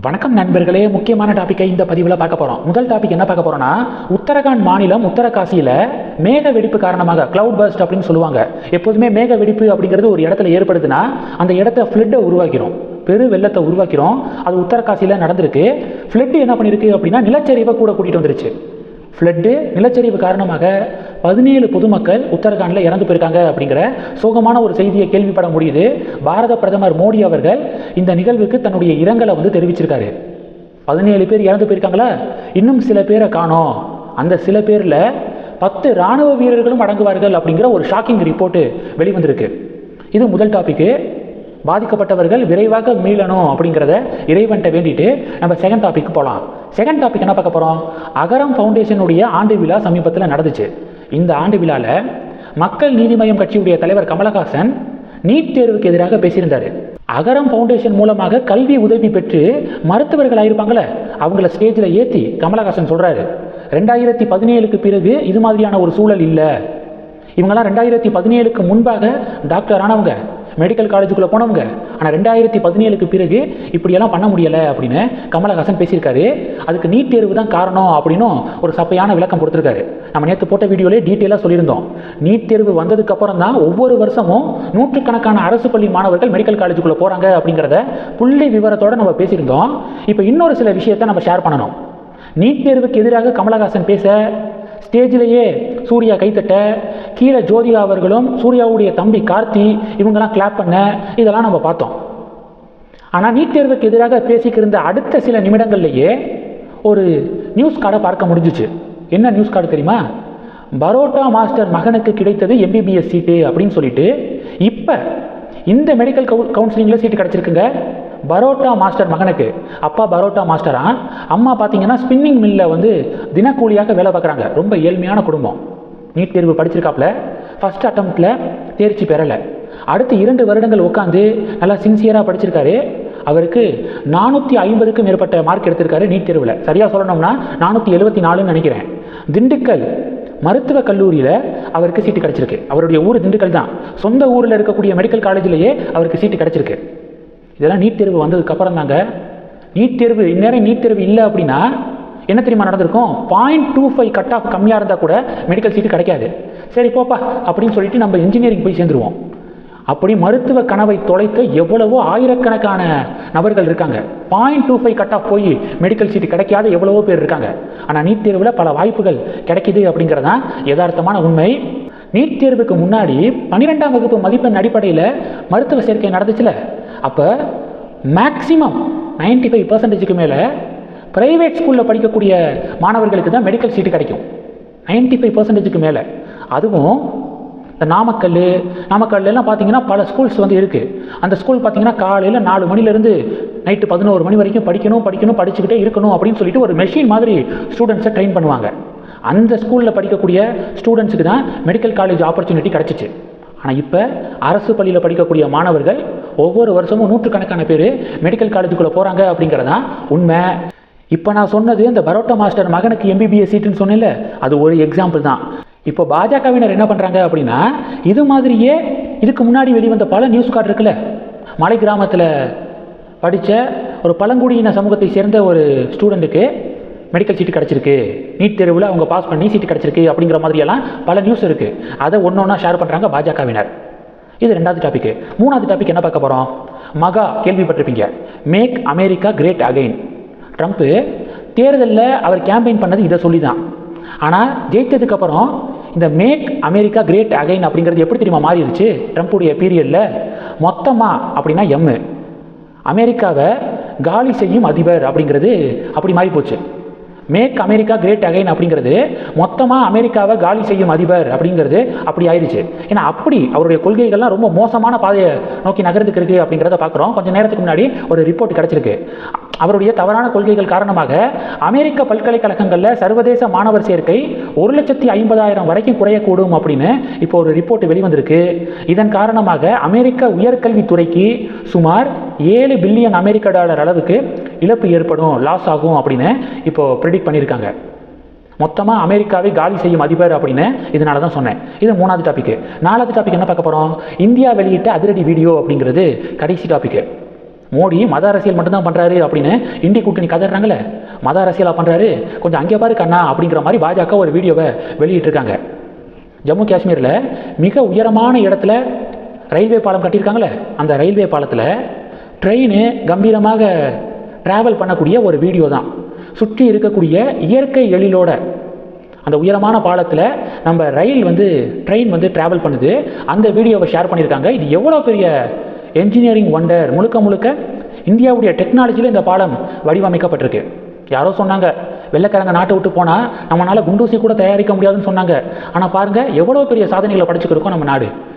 வணக்கம் நண்பர்களே முக்கியமான டாப்பிக்கை இந்த பதிவில் பார்க்க போகிறோம் முதல் டாபிக் என்ன பார்க்க போகிறோம்னா உத்தரகாண்ட் மாநிலம் உத்தரகாசியில் மேக வெடிப்பு காரணமாக கிளவுட் பர்ஸ்ட் அப்படின்னு சொல்லுவாங்க. எப்போதுமே மேக வெடிப்பு அப்படிங்கிறது ஒரு இடத்துல ஏற்படுதுன்னா அந்த இடத்த ஃப்ளட்டை உருவாக்கிறோம். பெரு வெள்ளத்தை உருவாக்கிறோம். அது உத்தரகாசியில் நடந்திருக்கு. ஃப்ளட்டு என்ன பண்ணியிருக்கு அப்படின்னா நிலச்சரிவை கூட கூட்டிகிட்டு வந்துருச்சு. ஃப்ளட்டு நிலச்சரிவு காரணமாக பதினேழு பொதுமக்கள் உத்தரகாண்டில் இறந்து போயிருக்காங்க அப்படிங்கிற சோகமான ஒரு செய்தியை கேள்விப்பட முடியுது. பாரத பிரதமர் மோடி அவர்கள் இந்த நிகழ்வுக்கு தன்னுடைய இரங்கலை வந்து தெரிவிச்சிருக்காரு. பதினேழு பேர் இறந்து போயிருக்காங்களா? இன்னும் சில பேரை காணோம். அந்த சில பேரில் பத்து இராணுவ வீரர்களும் அடங்குவார்கள் அப்படிங்கிற ஒரு ஷாக்கிங் ரிப்போர்ட்டு வெளிவந்திருக்கு. இது முதல் டாபிக்கு பாதிக்கப்பட்டவர்கள் விரைவாக மீளணும் அப்படிங்கிறத இறைவன்ட்ட வேண்டிட்டு நம்ம செகண்ட் டாபிக் போகலாம் செகண்ட் டாபிக் என்ன பார்க்க போகிறோம் அகரம் ஃபவுண்டேஷனுடைய ஆண்டு விழா சமீபத்தில் நடந்துச்சு. இந்த ஆண்டு விழாவில் மக்கள் நீதி மய்யம் கட்சியுடைய தலைவர் கமலஹாசன் நீட் தேர்வுக்கு எதிராக பேசியிருந்தார். அகரம் ஃபவுண்டேஷன் மூலமாக கல்வி உதவி பெற்று மருத்துவர்கள் ஆயிருப்பாங்களே அவங்கள ஸ்டேஜில் ஏற்றி கமலஹாசன் சொல்கிறாரு ரெண்டாயிரத்தி பதினேழுக்கு பிறகு இது மாதிரியான ஒரு சூழல் இல்லை. இவங்கெல்லாம் ரெண்டாயிரத்தி பதினேழுக்கு முன்பாக டாக்டர் ஆனவங்க மெடிக்கல் காலேஜுக்குள்ளே போனவங்க. ஆனால் ரெண்டாயிரத்தி பதினேழுக்கு பிறகு இப்படியெல்லாம் பண்ண முடியலை அப்படின்னு கமலஹாசன் பேசியிருக்காரு. அதுக்கு நீட் தேர்வு தான் காரணம் அப்படின்னும் ஒரு சப்பையான விளக்கம் கொடுத்துருக்காரு. நம்ம நேற்று போட்ட வீடியோலே டீட்டெயிலாக சொல்லியிருந்தோம். நீட் தேர்வு வந்ததுக்கப்புறம் தான் ஒவ்வொரு வருஷமும் நூற்றுக்கணக்கான அரசு பள்ளி மாணவர்கள் மெடிக்கல் காலேஜுக்குள்ளே போகிறாங்க அப்படிங்கிறத புள்ளி விவரத்தோடு நம்ம பேசியிருந்தோம். இப்போ இன்னொரு சில விஷயத்தை நம்ம ஷேர் பண்ணணும். நீட் தேர்வுக்கு எதிராக கமலஹாசன் பேச ஸ்டேஜிலேயே சூர்யா கைத்தட்ட கீழே ஜோதிகா அவர்களும் சூர்யாவுடைய தம்பி கார்த்தி இவங்கெல்லாம் கிளாப் பண்ண இதெல்லாம் நம்ம பார்த்தோம். ஆனால் நீட் தேர்வுக்கு எதிராக பேசிக்கிருந்த அடுத்த சில நிமிடங்கள்லேயே ஒரு நியூஸ் கார்டை பார்க்க முடிஞ்சிச்சு. என்ன நியூஸ் கார்டு தெரியுமா? பரோட்டா மாஸ்டர் மகனுக்கு கிடைத்தது எம்பிபிஎஸ் சீட்டு அப்படின்னு சொல்லிட்டு இப்போ இந்த மெடிக்கல் கவு கவுன்சிலிங்கில் சீட்டு கிடச்சிருக்குங்க. பரோட்டா மாஸ்டர் மகனுக்கு. அப்பா பரோட்டா மாஸ்டரா? அம்மா பார்த்தீங்கன்னா ஸ்பின்னிங் மில்லில் வந்து தினக்கூலியாக வேலை பார்க்குறாங்க. ரொம்ப ஏழ்மையான குடும்பம். நீட் தேர்வு படிச்சிருக்காப்புல ஃபஸ்ட் அட்டம்ப்டில் தேர்ச்சி பெறலை. அடுத்து இரண்டு வருடங்கள் உட்காந்து நல்லா சின்சியராக படிச்சிருக்காரு. அவருக்கு நானூற்றி ஐம்பதுக்கும் மேற்பட்ட மார்க் எடுத்திருக்காரு நீட் தேர்வில். சரியாக சொல்லணும்னா நானூற்றி எழுபத்தி நாலுன்னு நினைக்கிறேன். திண்டுக்கல் மருத்துவக் கல்லூரியில் அவருக்கு சீட்டு கிடச்சிருக்கு. அவருடைய ஊர் திண்டுக்கல் தான். சொந்த ஊரில் இருக்கக்கூடிய மெடிக்கல் காலேஜ்லேயே அவருக்கு சீட்டு கிடச்சிருக்கு. இதெல்லாம் நீட் தேர்வு வந்ததுக்கு அப்புறம் தாங்க. நீட் தேர்வு இந்நேரம் நீட் தேர்வு இல்லை அப்படின்னா என்ன தெரியுமா நடந்திருக்கும்? Point two five cut off கம்மியாக இருந்தால் கூட மெடிக்கல் சீட்டு கிடைக்காது. சரி போப்பா அப்படின்னு சொல்லிட்டு நம்ம இன்ஜினியரிங் போய் சேர்ந்துருவோம். அப்படி மருத்துவ கனவை தொலைத்த எவ்வளவோ ஆயிரக்கணக்கான நபர்கள் இருக்காங்க. Point two five cut off போய் மெடிக்கல் சீட்டு கிடைக்காத எவ்வளவோ பேர் இருக்காங்க. ஆனால் நீட் தேர்வில் பல வாய்ப்புகள் கிடைக்குது அப்படிங்கிறது தான் யதார்த்தமான உண்மை. நீட் தேர்வுக்கு முன்னாடி பன்னிரெண்டாம் வகுப்பு மதிப்பெண் அடிப்படையில் மருத்துவ சேர்க்கை நடந்துச்சுல. அப்போ மேக்ஸிமம் நைன்டி ஃபைவ் பர்சன்டேஜுக்கு மேலே ப்ரைவேட் ஸ்கூலில் படிக்கக்கூடிய மாணவர்களுக்கு தான் மெடிக்கல் சீட்டு கிடைக்கும். நைன்டி ஃபைவ் பர்சன்டேஜுக்கு மேலே. அதுவும் இந்த நாமக்கல் நாமக்கல்லாம் பார்த்தீங்கன்னா பல ஸ்கூல்ஸ் வந்து இருக்குது அந்த ஸ்கூல் பார்த்தீங்கன்னா காலையில் நாலு மணிலேருந்து நைட்டு பதினோரு மணி வரைக்கும் படிக்கணும் படிக்கணும் படிச்சுக்கிட்டே இருக்கணும் அப்படின்னு சொல்லிட்டு ஒரு மெஷின் மாதிரி ஸ்டூடெண்ட்ஸை ட்ரெயின் பண்ணுவாங்க. அந்த ஸ்கூலில் படிக்கக்கூடிய ஸ்டூடெண்ட்ஸுக்கு தான் மெடிக்கல் காலேஜ் ஆப்பர்ச்சுனிட்டி கிடச்சிச்சு. ஆனால் இப்போ அரசு பள்ளியில் படிக்கக்கூடிய மாணவர்கள் ஒவ்வொரு வருஷமும் நூற்றுக்கணக்கான பேர் மெடிக்கல் காலேஜுக்குள்ளே போகிறாங்க அப்படிங்கிறதா உண்மை. இப்போ நான் சொன்னது இந்த பரோட்டா மாஸ்டர் மகனுக்கு எம்பிபிஎஸ் சீட்டுன்னு சொன்னேன்ல அது ஒரு எக்ஸாம்பிள் தான். இப்போ பாஜகவினர் என்ன பண்ணுறாங்க அப்படின்னா இது மாதிரியே இதுக்கு முன்னாடி வெளிவந்த பல நியூஸ் கார்டு இருக்குல்ல மலை கிராமத்தில் படித்த ஒரு பழங்குடியின சமூகத்தை சேர்ந்த ஒரு ஸ்டூடெண்ட்டுக்கு மெடிக்கல் சீட்டு கிடச்சிருக்கு. நீட் தேர்வில் அவங்க பாஸ் பண்ணி சீட்டு கிடச்சிருக்கு அப்படிங்கிற மாதிரியெல்லாம் பல நியூஸ் இருக்குது அதை ஒன்று ஒன்றா ஷேர் பண்ணுறாங்க பாஜகவினர். இது ரெண்டாவது டாபிக் மூணாவது டாபிக் என்ன பார்க்க போகிறோம் மகா கேள்விப்பட்டிருப்பீங்க. Make America great again Trump தேர்தலில் அவர் கேம்பெயின் பண்ணது இதை சொல்லி தான் ஆனால் ஜெயித்ததுக்கப்புறம் இந்த மேக் அமெரிக்கா கிரேட் அகைன் அப்படிங்கிறது எப்படி தெரியுமா மாறிடுச்சு? ட்ரம்ப்புடைய பீரியடில் மொத்தமாக அப்படின்னா எம்மு அமெரிக்காவை காலி செய்யும் அதிபர் அப்படிங்கிறது அப்படி மாறி போச்சு மேக் அமெரிக்கா கிரேட் அகைன் அப்படிங்கிறது மொத்தமாக அமெரிக்காவை காலி செய்யும் அதிபர் அப்படிங்கிறது அப்படி ஆயிடுச்சு. ஏன்னா அப்படி அவருடைய கொள்கைகள்லாம் ரொம்ப மோசமான பாதையை நோக்கி நகர்ந்துக்கு இருக்குது அப்படிங்கிறத பார்க்குறோம். கொஞ்சம் நேரத்துக்கு முன்னாடி ஒரு ரிப்போர்ட் கிடச்சிருக்கு. அவருடைய தவறான கொள்கைகள் காரணமாக அமெரிக்க பல்கலைக்கழகங்களில் சர்வதேச மாணவர் சேர்க்கை ஒரு லட்சத்தி ஐம்பதாயிரம் வரைக்கும் குறையக்கூடும் அப்படின்னு இப்போ ஒரு ரிப்போர்ட் வெளிவந்திருக்கு இதன் காரணமாக அமெரிக்க உயர்கல்வித்துறைக்கு சுமார் ஏழு பில்லியன் அமெரிக்க டாலர் அளவுக்கு இழப்பு ஏற்படும் லாஸ் ஆகும் அப்படின்னு இப்போ ப்ரிடிக்ட் பண்ணியிருக்காங்க. மொத்தமாக அமெரிக்காவை காலி செய்யும் அதிபர் அப்படின்னு இதனால தான் சொன்னேன். இது மூணாவது டாபிக் நாலாவது டாபிக் என்ன பார்க்க போகிறோம் இந்தியா வெளியிட்ட அதிரடி வீடியோ அப்படிங்கிறது கடைசி டாப்பிக்கு மோடி மத அரசியல் மட்டும்தான் பண்ணுறாரு அப்படின்னு இந்தி கூட்டணி கதறாங்கல்ல மத அரசியலாக பண்ணுறாரு கொஞ்சம் அங்கே பாரு கண்ணா அப்படிங்கிற மாதிரி பாஜக ஒரு வீடியோவை வெளியிட்டிருக்காங்க. ஜம்மு காஷ்மீரில் மிக உயரமான இடத்துல ரயில்வே பாலம் கட்டியிருக்காங்களே? அந்த ரயில்வே பாலத்தில் ட்ரெயின் கம்பீரமாக ட்ராவல் பண்ணக்கூடிய ஒரு வீடியோ தான். சுற்றி இருக்கக்கூடிய இயற்கை எழிலோட அந்த உயரமான பாலத்தில் நம்ம ரயில் வந்து ட்ரெயின் வந்து ட்ராவல் பண்ணுது. அந்த வீடியோவை ஷேர் பண்ணியிருக்காங்க இது எவ்வளோ பெரிய என்ஜினியரிங் ஒண்டர் முழுக்க முழுக்க இந்தியாவுடைய டெக்னாலஜியில் இந்த பாலம் வடிவமைக்கப்பட்டிருக்கு. யாரோ சொன்னாங்க வெள்ளைக்காரங்க நாட்டை விட்டு போனால் நம்மளால் குண்டூசி கூட தயாரிக்க முடியாதுன்னு சொன்னாங்க. ஆனால் பாருங்கள் எவ்வளோ பெரிய சாதனைகளை படைச்சுக்கிருக்கோம் நம்ம நாடு.